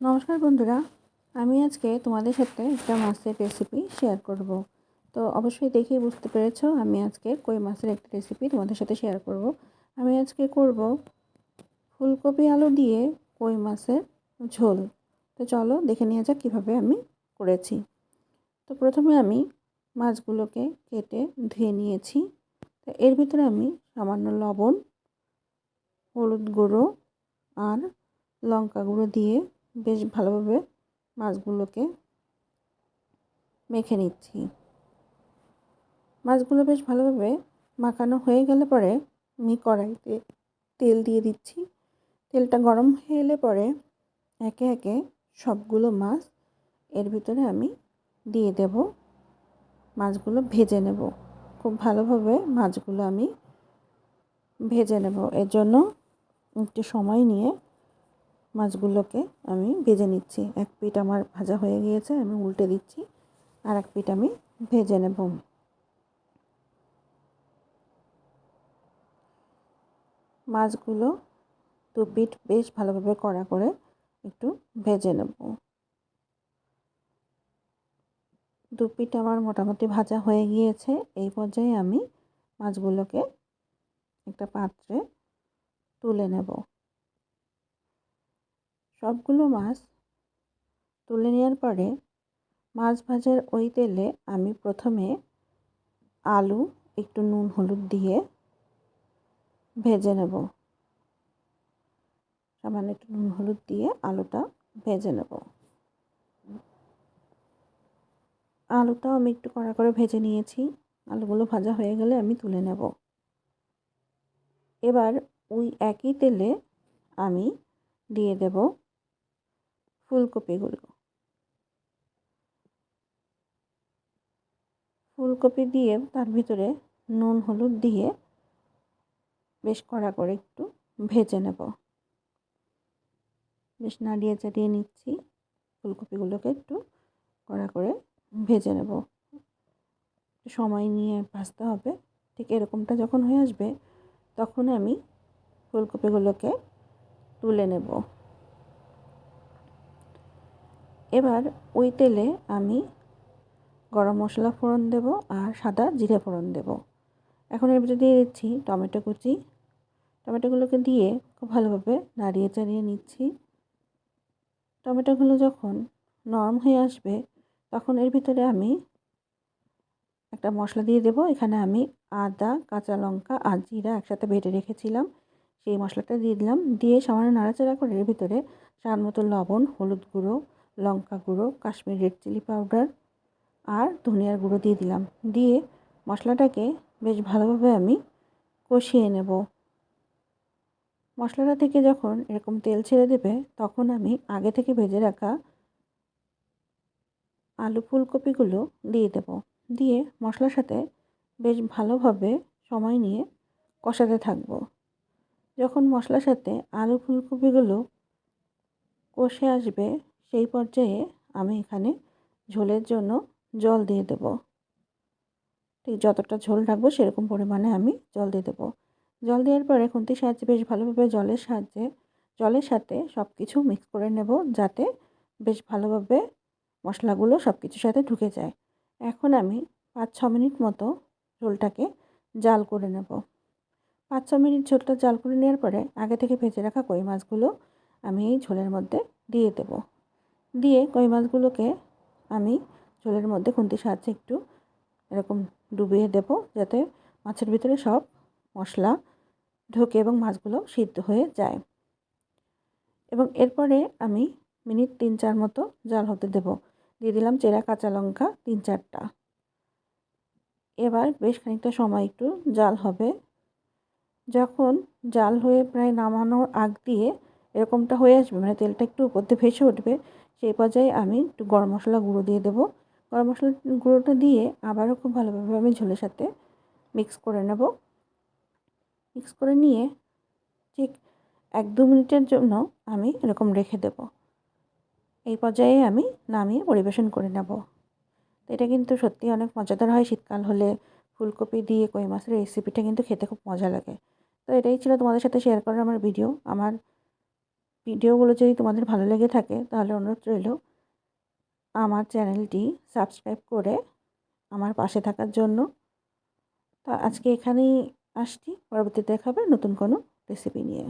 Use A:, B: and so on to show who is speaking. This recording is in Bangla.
A: নমস্কার বন্ধুরা, আমি আজকে তোমাদের সাথে একটা মাছের রেসিপি শেয়ার করব। তো অবশ্যই দেখেই বুঝতে পেরেছ, আমি আজকে কই মাছের একটা রেসিপি তোমাদের সাথে শেয়ার করব। আমি আজকে করব ফুলকপি আলু দিয়ে কই মাছের ঝোল। তো চলো দেখে নিয়ে যাক কীভাবে আমি করেছি। তো প্রথমে আমি মাছগুলোকে কেটে ধুয়ে নিয়েছি। তো এর ভিতরে আমি সামান্য লবণ, হলুদ গুঁড়ো আর লঙ্কা গুঁড়ো দিয়ে বেশ ভালোভাবে মাছগুলোকে মেখে নিচ্ছি। মাছগুলো বেশ ভালোভাবে মাখানো হয়ে গেলে পরে আমি কড়াইতে তেল দিয়ে দিচ্ছি। তেলটা গরম হয়ে এলে পরে একে একে সবগুলো মাছ এর ভিতরে আমি দিয়ে দেব। মাছগুলো ভেজে নেব। খুব ভালোভাবে মাছগুলো আমি ভেজে নেব। এর জন্য একটু সময় নিয়ে মাছগুলোকে আমি ভেজে নিচ্ছি। এক পিঠ আমার ভাজা হয়ে গিয়েছে, আমি উল্টে দিচ্ছি আর এক পিঠ আমি ভেজে নেব। মাছগুলো দু পিঠ বেশ ভালোভাবে কড়া করে একটু ভেজে নেব। দু পিঠ আমার মোটামুটি ভাজা হয়ে গিয়েছে, এই পর্যায়ে আমি মাছগুলোকে একটা পাত্রে তুলে নেব। সবগুলো মাছ তুলে নেওয়ার পরে মাছ ভাজার ওই তেলে আমি প্রথমে আলু, একটু নুন, হলুদ দিয়ে ভেজে নেব। সামান্য একটু নুন, হলুদ দিয়ে আলুটা ভেজে নেব। আলুটাও আমি একটু কড়া করে ভেজে নিয়েছি। আলুগুলো ভাজা হয়ে গেলে আমি তুলে নেব। এবার ওই একই তেলে আমি দিয়ে দেব ফুলকপিগুলো ফুলকপি দিয়ে তার ভিতরে নুন, হলুদ দিয়ে বেশ কড়া করে একটু ভেজে নেব। বেশ নাড়িয়ে চাড়িয়ে নিচ্ছি। ফুলকপিগুলোকে একটু কড়া করে ভেজে নেব। সময় নিয়ে ভাজতে হবে। ঠিক এরকমটা যখন হয়ে আসবে তখন আমি ফুলকপিগুলোকে তুলে নেব। এবার ওই তেলে আমি গরম মশলা ফোড়ন দেব আর সাদা জিরে ফোড়ন দেব। এখন এর ভিতরে দিয়ে দিচ্ছি টমেটো কুচি। টমেটোগুলোকে দিয়ে খুব ভালোভাবে নাড়িয়ে চাড়িয়ে নিচ্ছি। টমেটোগুলো যখন নরম হয়ে আসবে, তখন এর ভিতরে আমি একটা মশলা দিয়ে দেব। এখানে আমি আদা, কাঁচা লঙ্কা আর জিরা একসাথে বেটে রেখেছিলাম। সেই মশলাটা দিয়ে দিলাম। দিয়ে সামান্য নাড়াচাড়া করে এর ভিতরে স্বাদ মতো লবণ, হলুদ গুঁড়ো লঙ্কা গুঁড়ো, কাশ্মীর রেড চিলি পাউডার আর ধনিয়ার গুঁড়ো দিয়ে দিলাম। দিয়ে মশলাটাকে বেশ ভালোভাবে আমি কষিয়ে নেব। মশলাটা থেকে যখন এরকম তেল ছেড়ে দেবে, তখন আমি আগে থেকে ভেজে রাখা আলু ফুলকপিগুলো দিয়ে দেব। দিয়ে মশলার সাথে বেশ ভালোভাবে সময় নিয়ে কষাতে থাকব। যখন মশলার সাথে আলু ফুলকপিগুলো কষে আসবে সেই পর্যায়ে আমি এখানে ঝোলের জন্য জল দিয়ে দেব। ঠিক যতটা ঝোল রাখব সেরকম পরিমাণে আমি জল দিয়ে দেবো। জল দেওয়ার পরে খুন্তির সাহায্যে বেশ ভালোভাবে জলের সাহায্যে, জলের সাথে সব কিছু মিক্স করে নেব যাতে বেশ ভালোভাবে মশলাগুলো সব কিছুর সাথে ঢুকে যায়। এখন আমি পাঁচ ছ মিনিট মতো ঝোলটাকে জাল করে নেব। পাঁচ ছ মিনিট ঝোলটা জাল করে নেওয়ার পরে আগে থেকে ভেজে রাখা কই মাছগুলো আমি এই ঝোলের মধ্যে দিয়ে দেব। দিয়ে কই মাছগুলোকে আমি ঝোলের মধ্যে খুন্তির সাহায্যে একটু এরকম ডুবিয়ে দেব যাতে মাছের ভিতরে সব মশলা ঢোকে এবং মাছগুলো সিদ্ধ হয়ে যায়। এবং এরপরে আমি মিনিট তিন চার মতো জাল হতে দেব। দিয়ে দিলাম চেরা কাঁচা লঙ্কা তিন চারটা। এবার বেশ খানিকটা সময় একটু জাল হবে। যখন জাল হয়ে প্রায় নামানোর আগ দিয়ে এরকমটা হয়ে আসবে মানে তেলটা একটু উপর দিয়ে ভেসে উঠবে সেই পর্যায়ে আমি একটু গরম মশলা গুঁড়ো দিয়ে দেবো। গরম মশলা গুঁড়োটা দিয়ে আবারও খুব ভালোভাবে আমি ঝোলের সাথে মিক্স করে নেব। মিক্স করে নিয়ে ঠিক এক দু মিনিটের জন্য আমি এরকম রেখে দেব। এই পর্যায়ে আমি নামিয়ে পরিবেশন করে নেব। এটা কিন্তু সত্যি অনেক মজাদার হয় শীতকাল হলে। ফুলকপি দিয়ে কই মাছের রেসিপিটা কিন্তু খেতে খুব মজা লাগে। তো এটাই ছিল তোমাদের সাথে শেয়ার করার আমার ভিডিও আমার ভিডিওগুলো যদি তোমাদের ভালো লেগে থাকে, তাহলে অনুরোধ রইল আমার চ্যানেলটি সাবস্ক্রাইব করে আমার পাশে থাকার জন্য। তা আজকে এখানেই আসছি। পরবর্তীতে দেখাবে নতুন কোনো রেসিপি নিয়ে।